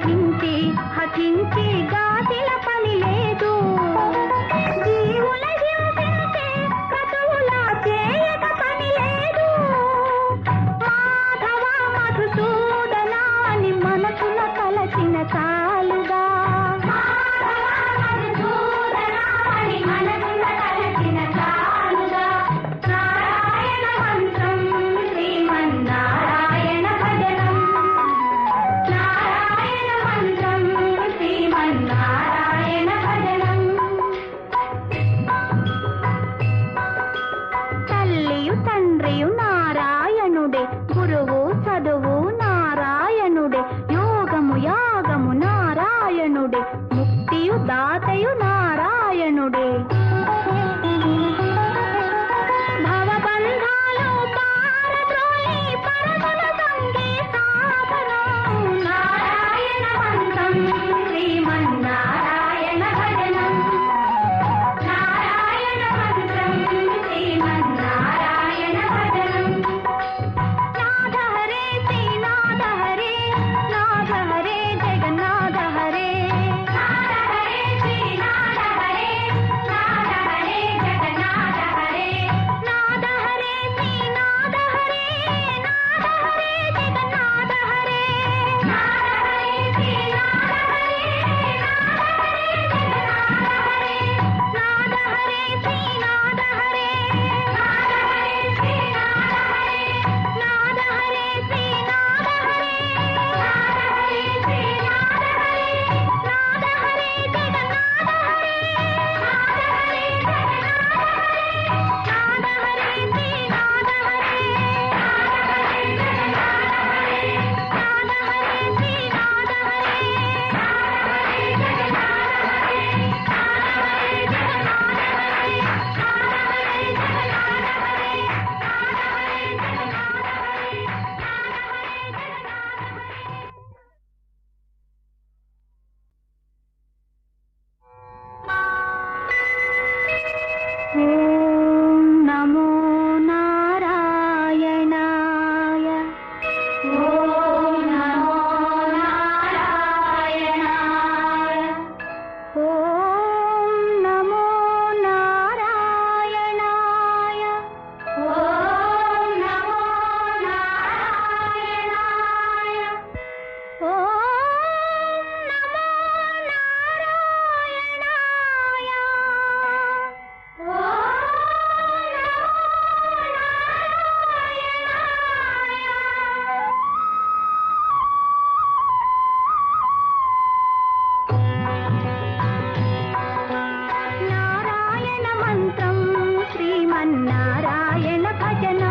లంకించి హచించి గాదిలపై ముక్తియు దాతయు నారాయణుడే. see. सजना